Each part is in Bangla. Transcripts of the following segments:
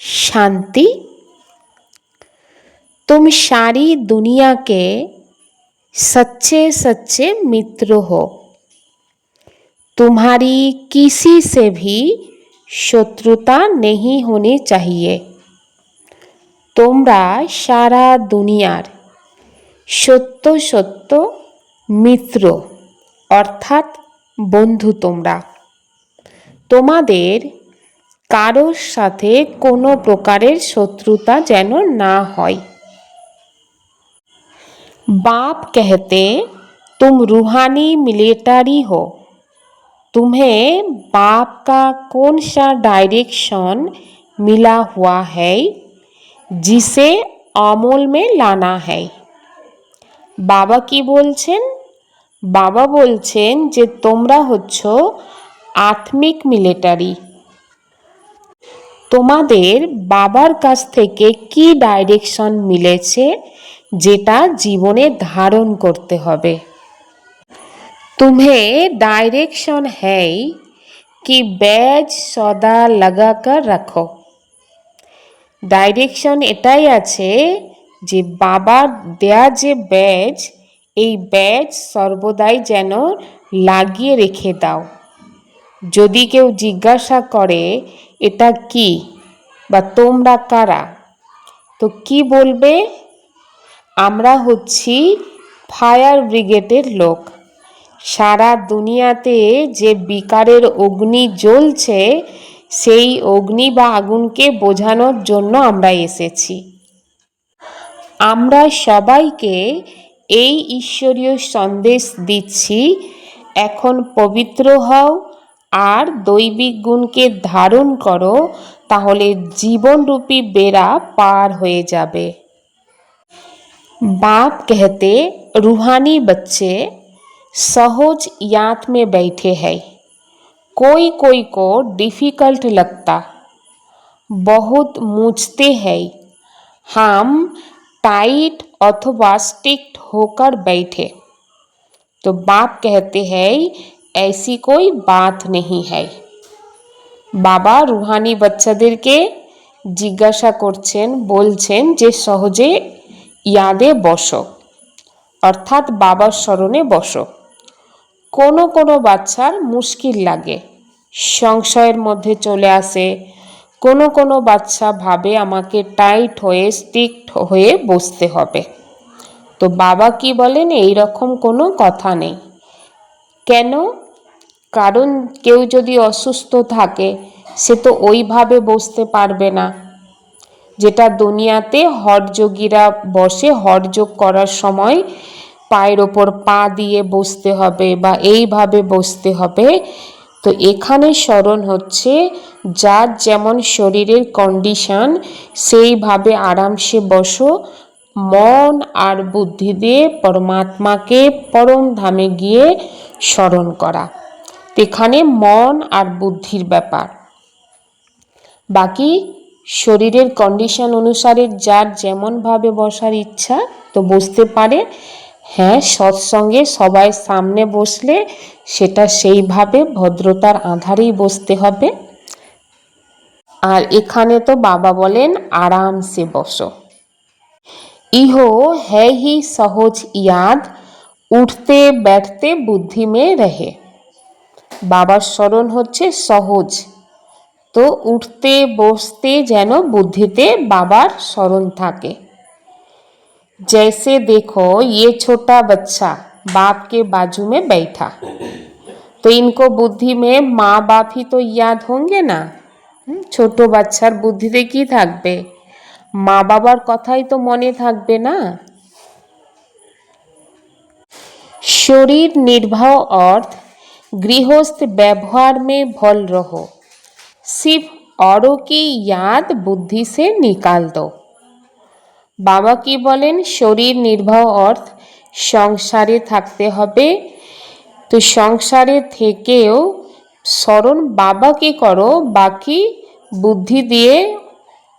शांति तुम सारी दुनिया के सच्चे सच्चे मित्र हो तुम्हारी किसी से भी শত্রুতা नहीं होनी चाहिए তোমরা সারা দুনিয়ার সত্য সত্য মিত্র অর্থাৎ বন্ধু তোমরা তোমাদের কারোর সাথে কোনো প্রকারের শত্রুতা যেন না হয় बाप कहते तुम रूहानी मिलिटरी हो तुम्हें बाप का कौन सा डायरेक्शन मिला हुआ है जिसे अमल में लाना है বাবা কি বলছেন বাবা বলছেন যে তোমরা হচ্ছ আত্মিক মিলিটারি তোমাদের বাবার কাছ থেকে কি ডাইরেকশন মিলেছে যেটা জীবনে ধারণ করতে হবে तुम्हें डायरेक्शन है कि बैज सदा लगाकर রাখো ডাইরেকশন এটাই আছে যে বাবার দেয়া যে ব্যাজ এই ব্যাজ সর্বদাই যেন লাগিয়ে রেখে দাও যদি কেউ জিজ্ঞাসা করে, এটা কি বা তোমরা কারা? তো কি বলবে? আমরা হচ্ছি ফায়ার ব্রিগেডের লোক। সারা দুনিয়াতে যে বিকারের অগ্নি জ্বলছে, সেই অগ্নি বা আগুনকে বোঝানোর জন্য আমরা এসেছি। আমরা সবাইকে এই ঈশ্বরীয় সন্দেশ দিচ্ছি, এখন পবিত্র হও আর দৈবিক গুণকে ধারণ করো তাহলে জীবনরূপী বেড়া পার হয়ে যাবে बाप कहते रूहानी बच्चे सहज याद में बैठे हैं कोई कोई को डिफिकल्ट लगता बहुत मूझते हैं हम टाइट अथवा स्टिक्ट होकर बैठे तो बाप कहते हैं ऐसी कोई बात नहीं है বাবা রুহানি বাচ্চাদেরকে জিজ্ঞাসা করছেন বলছেন যে সহজে ইয়াদে বসো অর্থাৎ বাবার স্মরণে বসো কোনো কোনো বাচ্চার মুশকিল লাগে সংশয়ের মধ্যে চলে আসে কোনো কোনো বাচ্চা ভাবে আমাকে টাইট হয়ে স্ট্রিক্ট হয়ে বসতে হবে তো বাবা কি বলেন এই রকম কোনো কথা নেই কেন? কারণ কেউ যদি অসুস্থ থাকে, সে তো ওইভাবে বসতে পারবে না। যেটা দুনিয়াতে হরযোগীরা বসে হটযোগ করার সময় পায়ের ওপর পা দিয়ে বসতে হবে বা এইভাবে বসতে হবে। তো এখানে স্মরণ হচ্ছে, যার যেমন শরীরের কন্ডিশন সেইভাবে আরামসে বসো। মন আর বুদ্ধি দিয়ে পরমাত্মাকে পরম ধামে গিয়ে স্মরণ করা। এখানে মন আর বুদ্ধির ব্যাপার। বাকি শরীরের কন্ডিশন অনুসারে যার যেমনভাবে বসার ইচ্ছা তো বসতে পারে। হ্যাঁ সৎসঙ্গে সবাই সামনে বসলে সেটা সেইভাবে ভদ্রতার আধারেই বসতে হবে। আর এখানে তো বাবা বলেন, আরামসে বসো। ইহো है ही সহজ ইয়াদ উঠতে बैठते বুদ্ধি মে রহে বাবার স্মরণ হচ্ছে সহজ তো উঠতে বসতে যেন বুদ্ধিতে বাবার স্মরণ থাকে जैसे देखो ये छोटा बच्चा बाप के बाजू में बैठा तो इनको बुद्धि में মা বাপ ही तो याद होंगे ना ছোট বাচ্চার বুদ্ধিতে কি থাকবে মা বাবার কথাই তো মনে থাকবে না শরীর নির্বাহ অর্থ গৃহস্থ ব্যবহার में भल रहो सिर्फ औरों की याद बुद्धि से निकाल दो বাবা কি বলেন শরীর নির্বাহ অর্থ সংসারে থাকতে হবে তো সংসারে থেকেও স্মরণ বাবাকে করো বাকি বুদ্ধি দিয়ে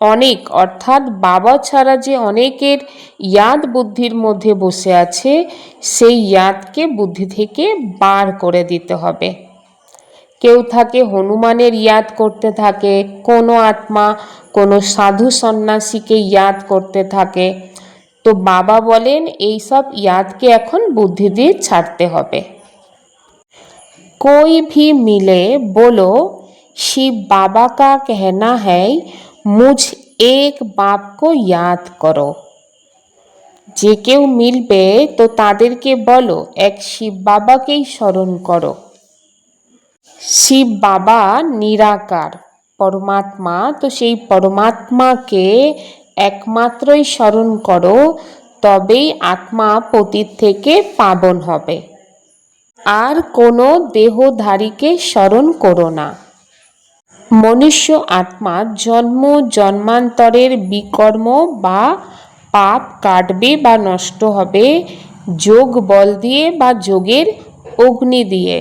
অনেক অর্থাৎ বাবা ছাড়া যে অনেকের ইয়াদ বুদ্ধির মধ্যে বসে আছে সেই ইয়াদকে বুদ্ধি থেকে বার করে দিতে হবে কেউ থাকে হনুমানের ইয়াদ করতে থাকে কোনো আত্মা কোনো সাধু সন্ন্যাসীকে ইয়াদ করতে থাকে তো বাবা বলেন এই সব ইয়াদকে এখন বুদ্ধি দিয়ে ছাড়তে হবে कोई भी मिले बोलो शिव बाबा का कहना है মুঝ এক বাপকো ইয়াদ করো। যে কেউ মিলবে তো তাদেরকে বলো, এক শিব বাবাকেই স্মরণ করো। শিব বাবা নিরাকার, পরমাত্মা, তো সেই পরমাত্মাকে একমাত্রই স্মরণ করো, তবেই আত্মা পতীত থেকে পাবন হবে। আর কোনো দেহধারীকে স্মরণ করো না। মনুষ্য আত্মা জন্ম জন্মান্তরের বিকর্ম বা পাপ কাটবে বা নষ্ট হবে যোগ বল দিয়ে বা যোগের অগ্নি দিয়ে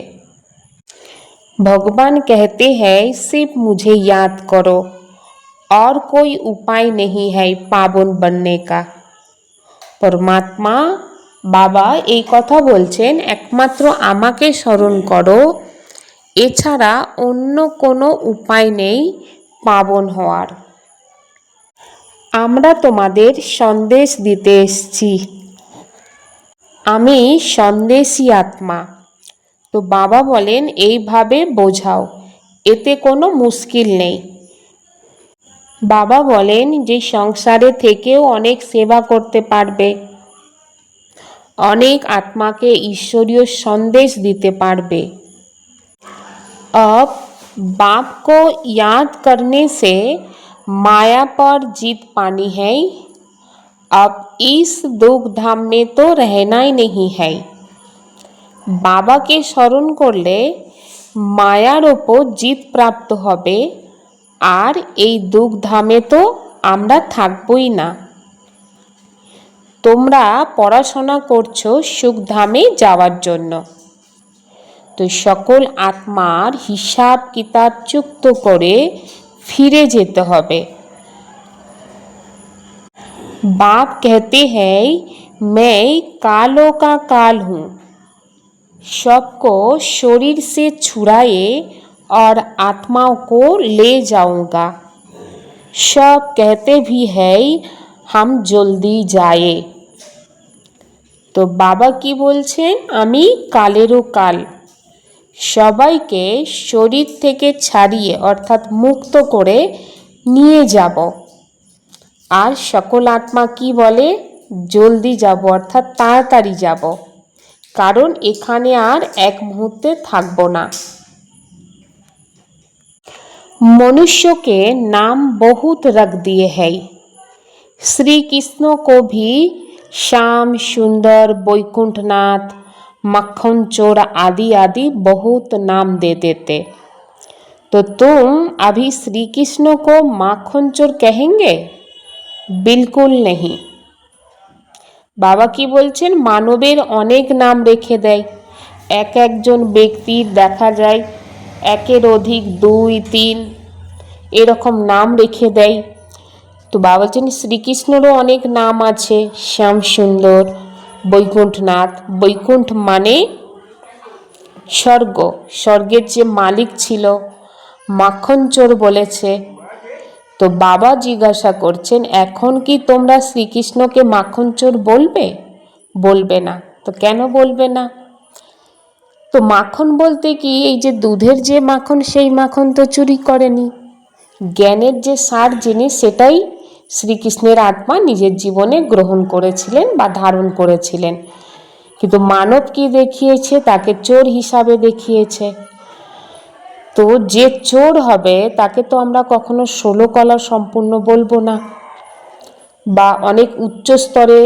भगवान कहते हैं सिर्फ मुझे याद करो और कोई उपाय नहीं है पावन बनने का পরমাত্মা বাবা এই কথা বলছেন একমাত্র আমাকে স্মরণ করো এছাড়া অন্য কোনো উপায় নেই পাবন হওয়ার। আমরা তোমাদের সন্দেশ দিতে এসছি। আমি সন্দেশী আত্মা। তো বাবা বলেন, এইভাবে বোঝাও, এতে কোনো মুশকিল নেই। বাবা বলেন, যে সংসারে থেকেও অনেক সেবা করতে পারবে, অনেক আত্মাকে ঈশ্বরীয় সন্দেশ দিতে পারবে। अब बाप को याद करने से माया पर जीत पानी है अब इस दुख धाम में तो रहना ही नहीं है বাবাকে স্মরণ করলে মায়ার ওপর জিত প্রাপ্ত হবে আর এই দুঃখ ধামে তো আমরা থাকবই না তোমরা পড়াশোনা করছো সুখধামে যাওয়ার জন্য তো সকল আত্মার হিসাব কিতাব চুক্ত করে ফিরে যেতে হবে बाप कहते हैं मैं कालों का काल हूँ सबको शरीर से छुड़ाए और आत्माओं को ले जाऊंगा सब कहते भी है हम जल्दी जाए তো বাবা কি বলছেন আমি কালেরও কাল সবাইকে শরীর থেকে ছাড়িয়ে অর্থাৎ মুক্ত করে নিয়ে যাব আর সকল আত্মা কি বলে জলদি যাব অর্থাৎ তাড়াতাড়ি যাব কারণ এখানে আর এক মুহূর্তে থাকব না मनुष्य के नाम बहुत रख दिए हैं श्री कृष्ण को भी श्याम सुंदर बैकुंठनाथ मक्खन चोर आदि आदि बहुत नाम दे देते तो तुम अभी श्री कृष्ण को माखन चोर कहेंगे বিলকুল নেহি বাবা কি বলছেন মানবের অনেক নাম রেখে দেয় এক একজন ব্যক্তির দেখা যায় একের অধিক দুই তিন এরকম নাম রেখে দেয় তো বাবা বলছেন শ্রীকৃষ্ণেরও অনেক নাম আছে শ্যাম সুন্দর বৈকুণ্ঠনাথ। বৈকুণ্ঠ মানে স্বর্গ। স্বর্গের যে মালিক ছিল মাখন চোর বলেছে। তো বাবা জিজ্ঞাসা করছেন, এখন কি তোমরা শ্রীকৃষ্ণকে মাখন চোর বলবে? বলবে না। তো কেন বলবে না? তো মাখন বলতে কি, এই যে দুধের যে মাখন, সেই মাখন তো চুরি করেনি। জ্ঞানের যে সার জিনিস সেটাই শ্রীকৃষ্ণের আত্মা নিজের জীবনে গ্রহণ করেছিলেন বা ধারণ করেছিলেন। কিন্তু মানব কি দেখিয়েছে? তাকে চোর হিসাবে দেখিয়েছে। তো যে চোর হবে, তাকে তো আমরা কখনো ষোলো কলা সম্পূর্ণ বলব না বা অনেক উচ্চ স্তরে,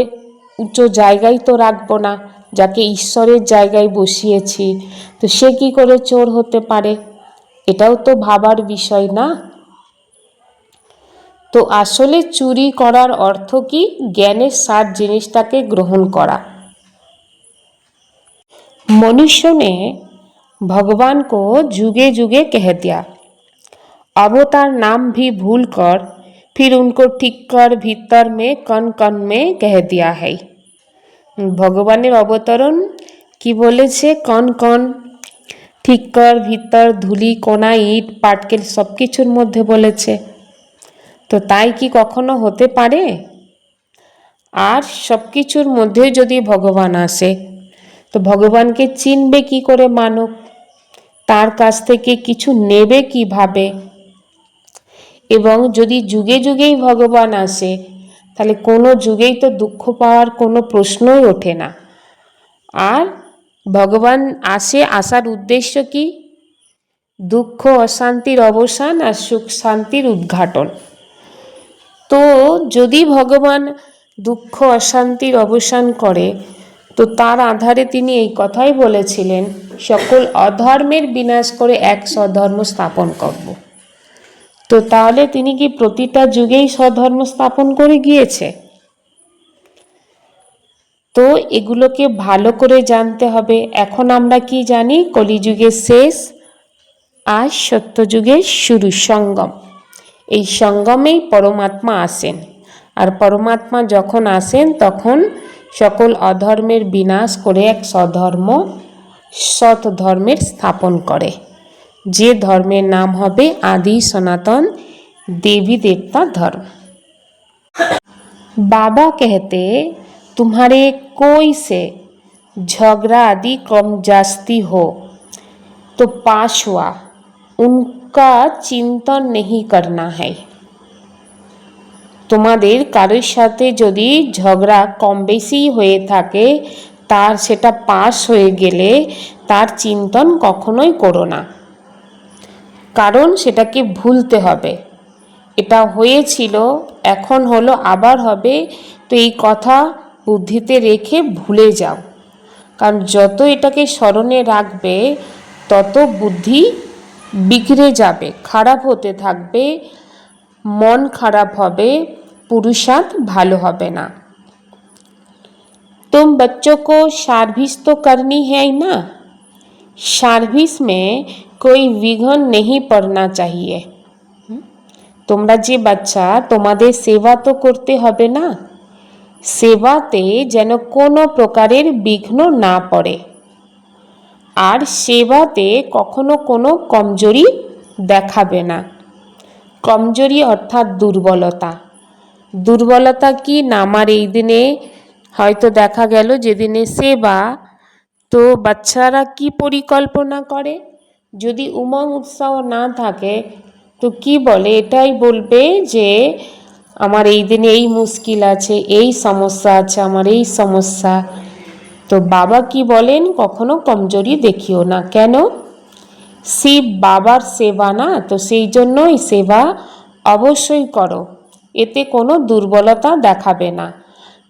উচ্চ জায়গায় তো রাখব না, যাকে ঈশ্বরের জায়গায় বসিয়েছি। তো সে কি করে চোর হতে পারে? এটাও তো ভাবার বিষয় না। তো আসলে চুরি করার অর্থ কি জ্ঞানের সার জিনিসটাকে গ্রহণ করা मनुष्य ने भगवान को जुगे जुगे कह दिया अवतार नाम भी भूल कर फिर उनको ठीक कर भीतर में कन कन में कह दिया है ভগবানের অবতরণ কি বলেছে কন কন ঠিক্কর ভিতর ধুলি কোনা ইট পাটকেল সব কিছুর মধ্যে বলেছে তো তাই কি কখনো হতে পারে? আর সব কিছুর মধ্যে যদি ভগবান আসে, তো ভগবানকে চিনবে কি করে মানব? তার কাছ থেকে কিছু নেবে কীভাবে? এবং যদি যুগে যুগেই ভগবান আসে, তাহলে কোনো যুগেই তো দুঃখ পাওয়ার কোনো প্রশ্নই ওঠে না। আর ভগবান আসে আসার উদ্দেশ্য কি? দুঃখ, অশান্তির অবসান আর সুখ শান্তির উদ্ঘাটন। তো যদি ভগবান দুঃখ, অশান্তির অবসান করে, তো তার আধারে তিনি এই কথাই বলেছিলেন, সকল অধর্মের বিনাশ করে এক সধর্ম স্থাপন করব। তো তাহলে তিনি কি প্রতিটা যুগেই সধর্ম স্থাপন করে গিয়েছে? তো এগুলোকে ভালো করে জানতে হবে। এখন আমরা কি জানি? কলিযুগের শেষ আর সত্যযুগের শুরু সঙ্গম। এই সঙ্গমেই পরমাত্মা আসেন আর পরমাত্মা যখন আসেন তখন সকল অধর্মের বিনাশ করে এক স্বধর্ম সৎ ধর্মের স্থাপন করে যে ধর্মের নাম হবে আদি সনাতন देवी देवता धर्म बाबा कहते तुम्हारे कोई से झगड़ा आदि कम जास्ती हो तो पास हुआ উনকা চিন্তন নেহি করনা হয় তোমাদের কারোর সাথে যদি ঝগড়া কম বেশি হয়ে থাকে তার সেটা পাশ হয়ে গেলে তার চিন্তন কখনোই করো না কারণ সেটাকে ভুলতে হবে এটা হয়েছিল এখন হলো আবার হবে তো এই কথা বুদ্ধিতে রেখে ভুলে যাও কারণ যত এটাকে স্মরণে রাখবে তত বুদ্ধি বিগড়ে যাবে খারাপ হতে থাকবে মন খারাপ হবে পুরুষার্থ ভালো হবে না तुम बच्चों को सर्विस तो करनी है ही ना सर्विस में कोई विघ्न नहीं पड़ना चाहिए তোমরা যে বাচ্চা তোমাদের সেবা তো করতে হবে না সেবাতে যেন কোনো প্রকারের বিঘ্ন না পড়ে আর সেবাতে কখনো কোনো কমজোরি দেখাবে না। কমজোরি অর্থাৎ দুর্বলতা। দুর্বলতা কি? না, আমার এই দিনে হয়তো দেখা গেল যেদিনে সেবা, তো বাচ্চারা কি পরিকল্পনা করে? যদি উমং উৎসাহ না থাকে, তো কি বলে? এটাই বলবে যে, আমার এই দিনে এই মুশকিল আছে, এই সমস্যা আছে, আমার এই সমস্যা। তো বাবা কি বলেন কখনো কমজোরি দেখিও না। কেন? শিব বাবার সেবা না, তো সেই জন্যই সেবা অবশ্যই করো। এতে কোনো দুর্বলতা দেখাবে না।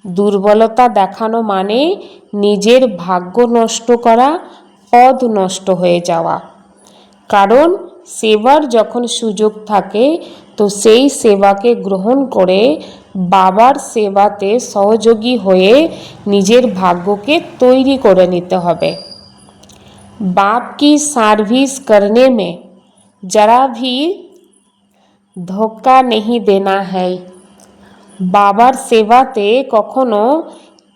দুর্বলতা দেখানো মানে নিজের ভাগ্য নষ্ট করা, পদ নষ্ট হয়ে যাওয়া। কারণ সেবার যখন সুযোগ থাকে তো সেই সেবাকে গ্রহণ করে বাবার সেবাতে সহযোগী হয়ে নিজের ভাগ্যকে তৈরি করে নিতে হবে बाप की सर्विस करने में जरा भी ধোকা नहीं देना है বাবার সেবাতে কখনো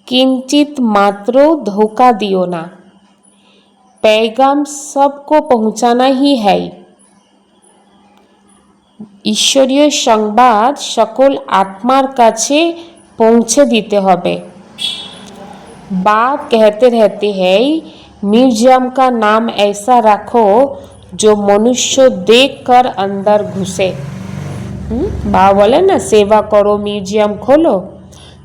কিঞ্চিত মাত্র ধোকা দিও না पैगाम सबको पहुंचाना ही है ঈশ্বরীয় সংবাদ সকল আত্মার কাছে পৌঁছে দিতে হবে बाप कहते रहते हैं म्यूजियम का नाम ऐसा रखो जो मनुष्य देख कर अंदर घुसे হুম? বাবা বলে না সেবা করো মিউজিয়াম খোলো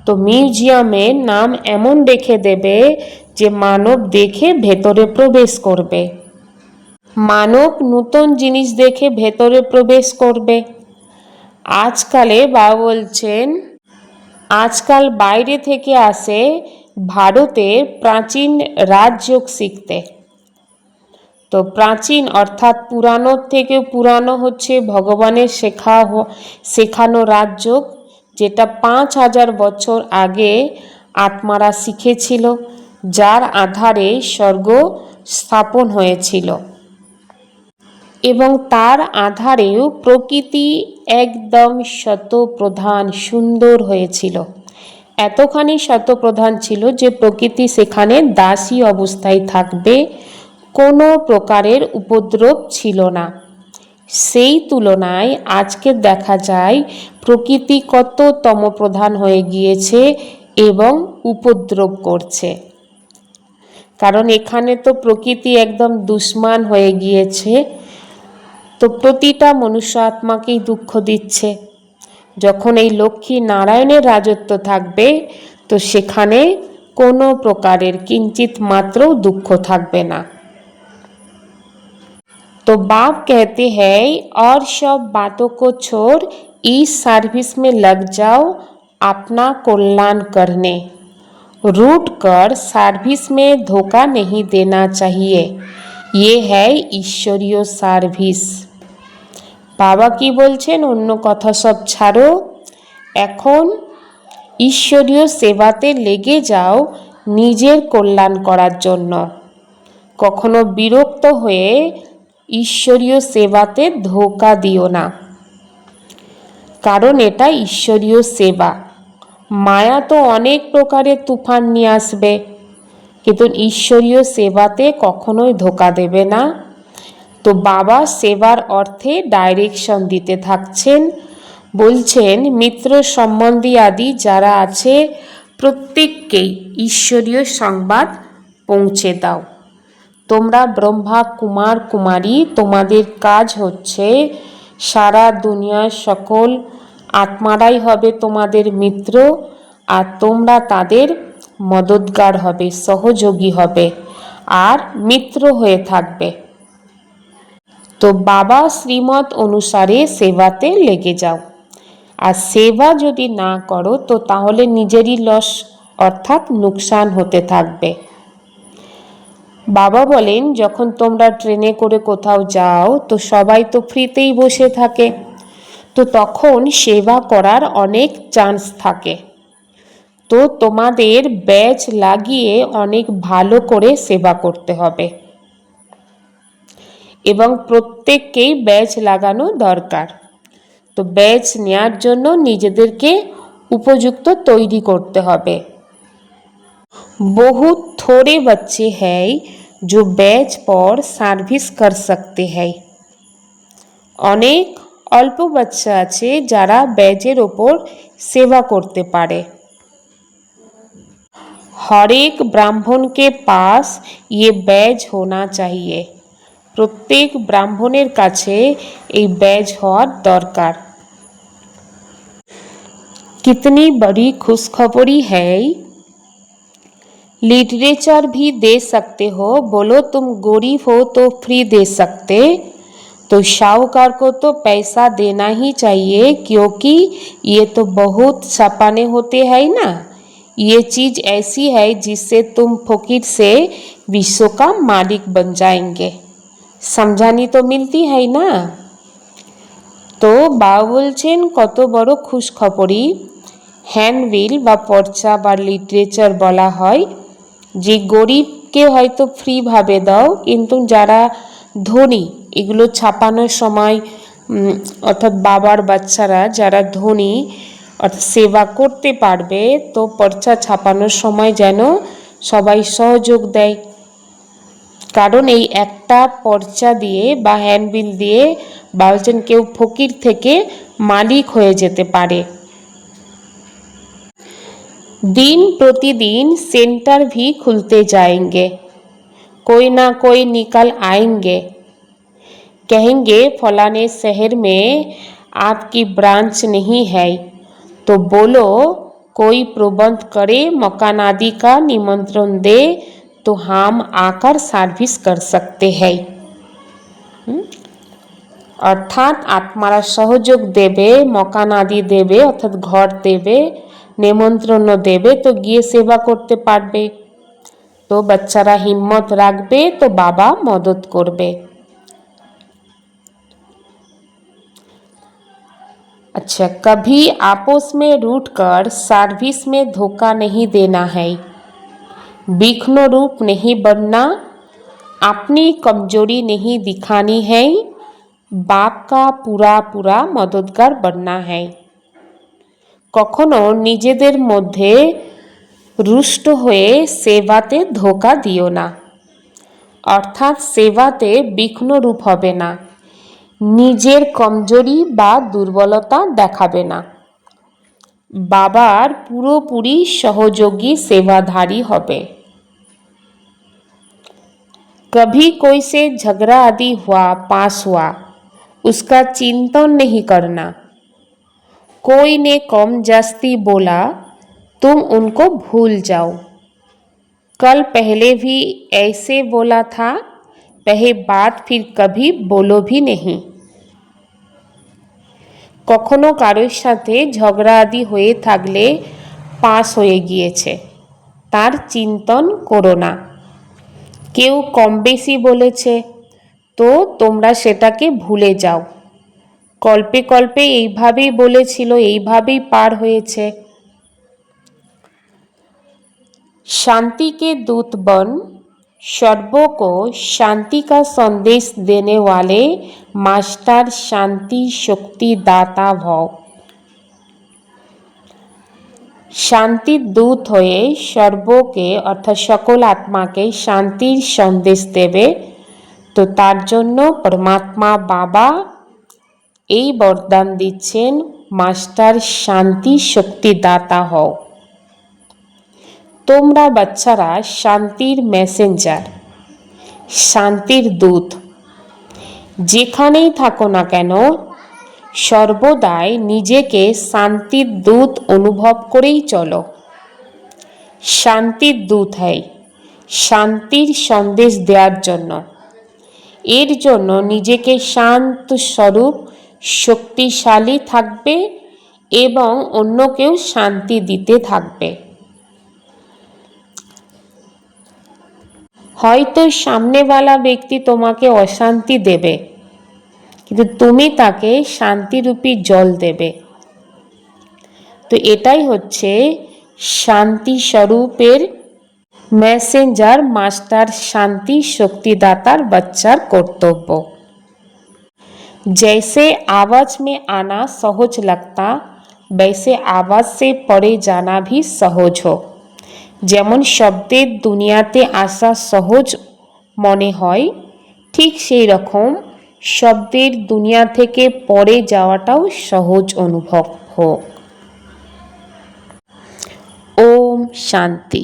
তো মিউজিয়ামের নাম এমন রেখে দেবে যে মানব দেখে ভেতরে প্রবেশ করবে মানব নূতন জিনিস দেখে ভেতরে প্রবেশ করবে। আজকালে বাবা বলছেন, আজকাল বাইরে থেকে আসে ভারতের প্রাচীন রাজযোগ শিখতে। তো প্রাচীন অর্থাৎ পুরানোর থেকে পুরানো হচ্ছে ভগবানের শেখা শেখানো রাজযোগ, যেটা পাঁচ হাজার বছর আগে আত্মারা শিখেছিল, যার আধারে স্বর্গ স্থাপন হয়েছিল। এবং তার আধারেও প্রকৃতি একদম শতপ্রধান সুন্দর হয়েছিল। এতখানি শতপ্রধান ছিল যে প্রকৃতি সেখানে দাসী অবস্থায় থাকবে, কোনো প্রকারের উপদ্রব ছিল না। সেই তুলনায় আজকে দেখা যায়, প্রকৃতি কত তমপ্রধান হয়ে গিয়েছে এবং উপদ্রব করছে। কারণ এখানে তো প্রকৃতি একদম দুশ্মান হয়ে গিয়েছে তো প্রতিটা মনুষ্য আত্মাকেই দুঃখ দিচ্ছে যখন এই লক্ষ্মী নারায়ণের রাজত্ব থাকবে তো সেখানে কোনো প্রকারের কিঞ্চিত মাত্রও দুঃখ থাকবে না तो बाप कहते हैं और सब बातों को छोड़ इस सर्विस में लग जाओ अपना कल्याण करने रूट कर सर्विस में धोखा नहीं देना चाहिए ये है ঈশ্বরীয় সার্ভিস বাবা কি বলছেন? অন্য কথা সব ছাড়ো। এখন ঈশ্বরীয় সেবাতে লেগে যাও নিজের কল্যাণ করার জন্য। কখনো বিরক্ত হয়ে ঈশ্বরীয় সেবাতে ধোকা দিও না। কারণ এটা ঈশ্বরীয় সেবা। মায়া তো অনেক প্রকারের তুফান নিয়ে আসবে, কিন্তু ঈশ্বরীয় সেবাতে কখনোই ধোকা দেবে না। তো বাবা সেবার অর্থে ডাইরেকশন দিতে থাকছেন। বলছেন, মিত্র সম্বন্ধী আদি যারা আছে, প্রত্যেককেই ঈশ্বরীয় সংবাদ পৌঁছে দাও। তোমরা ব্রহ্মা, কুমার, কুমারী, তোমাদের কাজ হচ্ছে সারা দুনিয়ার সকল আত্মারাই হবে তোমাদের মিত্র, আর তোমরা তাদের মদতগার হবে, সহযোগী হবে, আর মিত্র হয়ে থাকবে। তো বাবা শ্রীমত অনুসারে সেবাতে লেগে যাও। আর সেবা যদি না করো, তো তাহলে নিজেরই লস, অর্থাৎ নুকসান হতে থাকবে। বাবা বলেন, যখন তোমরা ট্রেনে করে কোথাও যাও, তো সবাই তো ফ্রিতেই বসে থাকে। তো তখন সেবা করার অনেক চান্স থাকে। তো তোমাদের ব্যাচ লাগিয়ে অনেক ভালো করে সেবা করতে হবে। এবং প্রত্যেককেই ব্যাচ লাগানো দরকার তো ব্যাচ নেওয়ার জন্য নিজেদেরকে উপযুক্ত তৈরি করতে হবে बहुत थोड़े बच्चे हैं जो बैच पर সার্ভিস कर सकते हैं অনেক অল্প বাচ্চা আছে যারা ব্যাজের ওপর সেবা করতে পারে हर एक ब्राह्मण के पास ये बैज होना चाहिए প্রত্যেক ব্রাহ্মণের কাছে এই ব্যাজ হওয়ার দরকার कितनी बड़ी खुशखबरी है लिटरेचर भी दे सकते हो बोलो तुम गरीब हो तो फ्री दे सकते तो शाहूकार को तो पैसा देना ही चाहिए क्योंकि ये तो बहुत छपाने होते हैं ना ये चीज़ ऐसी है जिससे तुम फकीर से विश्व का मालिक बन जाएंगे समझानी तो मिलती है ना তো বাবা বলছেন কত বড় খুশখবরই হ্যান্ডবিল বা পর্চা বা লিটারেচার বলা হয় যে গরিবকে হয়তো ফ্রিভাবে দাও কিন্তু যারা ধনী এগুলো ছাপানোর সময় উম, অর্থাৎ বাবার বাচ্চারা যারা ধনী অর্থাৎ সেবা করতে পারবে তো পর্চা ছাপানোর সময় যেন সবাই সহযোগ দেয় কারণ এই একটা পর্চা দিয়ে বা হ্যান্ডবিল দিয়ে বলছেন কেউ ফকির থেকে মালিক হয়ে যেতে পারে दिन प्रतिदिन सेंटर भी खुलते जाएंगे कोई ना कोई निकल आएंगे कहेंगे फलाने शहर में आपकी ब्रांच नहीं है तो बोलो कोई प्रबंध करे मकान आदि का निमंत्रण दे तो हम आकर सर्विस कर सकते हैं হুম? অর্থাৎ আত্মারা সহযোগ দেবে মকান আদি দেবে অর্থাৎ ঘর দেবে নেমন্ত্রণ দেবে তো গিয়ে সেবা করতে পারবে তো বাচ্চারা হিম্মত রাখবে তো বাবা মদত করবে अच्छा कभी आपस में रूठ कर सर्विस में धोखा नहीं देना है बिखनो रूप नहीं बनना अपनी कमजोरी नहीं दिखानी है बाप का पूरा पूरा मददगार बनना है কখনো নিজেদের মধ্যে রুষ্ট হয়ে সেবাতে ধোকা দিও না অর্থাৎ সেবাতে বিঘ্নরূপ হবে না নিজের কমজোরি বা দুর্বলতা দেখাবে না বাবার পুরোপুরি সহযোগী सेवाधारी হবে कभी कोई से झगड़ा आदि हुआ पास हुआ उसका चिंतन नहीं करना कोई ने कम जास्ती बोला तुम उनको भूल जाओ कल पहले भी ऐसे बोला था वह बात फिर कभी बोलो भी नहीं কখনো কারোর সাথে ঝগড়া আদি হয়ে থাকলে পাস হয়ে গিয়েছে। তার চিন্তন করো না। কেউ কম বেশি বলেছে, তো তোমরা সেটাকে ভুলে যাও। কল্পে কল্পে এইভাবেই বলেছিল, এইভাবেই পার হয়েছে। শান্তিকে দূতবন दूत बन सर्वों को शांति का संदेश देने वाले मास्टर शांति शक्ति दाता भव শান্তির দূত হয়ে সর্বকে অর্থাৎ সকল আত্মাকে শান্তির সন্দেশ দেবে তো তার জন্য পরমাত্মা বাবা এই বরদান দিচ্ছেন মাস্টার শান্তি শক্তিদাতা হও তোমরা বাচ্চারা শান্তির মেসেঞ্জার শান্তির দূত। যেখানেই থাকো না কেন, সর্বদাই নিজেকে শান্তির দূত অনুভব করেই চলো। শান্তির দূত হয় শান্তির সন্দেশ দেওয়ার জন্য। এর জন্য নিজেকে শান্ত স্বরূপ, শক্তিশালী থাকবে এবং অন্যকেও শান্তি দিতে থাকবে। হয়তো সামনেওয়ালা ব্যক্তি তোমাকে অশান্তি দেবে কিন্তু তুমি তাকে শান্তিরূপী জল দেবে তো এটাই হচ্ছে শান্তি স্বরূপের मैसेंजर मास्टर शांति शक्तिदातार बच्चार कर्तव्य जैसे आवाज में आना सहज लगता वैसे आवाज से परे जाना भी सहज हो যেমন শব্দের দুনিয়াতে আসা সহজ মনে হয়, ঠিক সেই রকম শব্দের দুনিয়া থেকে পরে যাওয়াটাও সহজ অনুভব হোক। ওম শান্তি।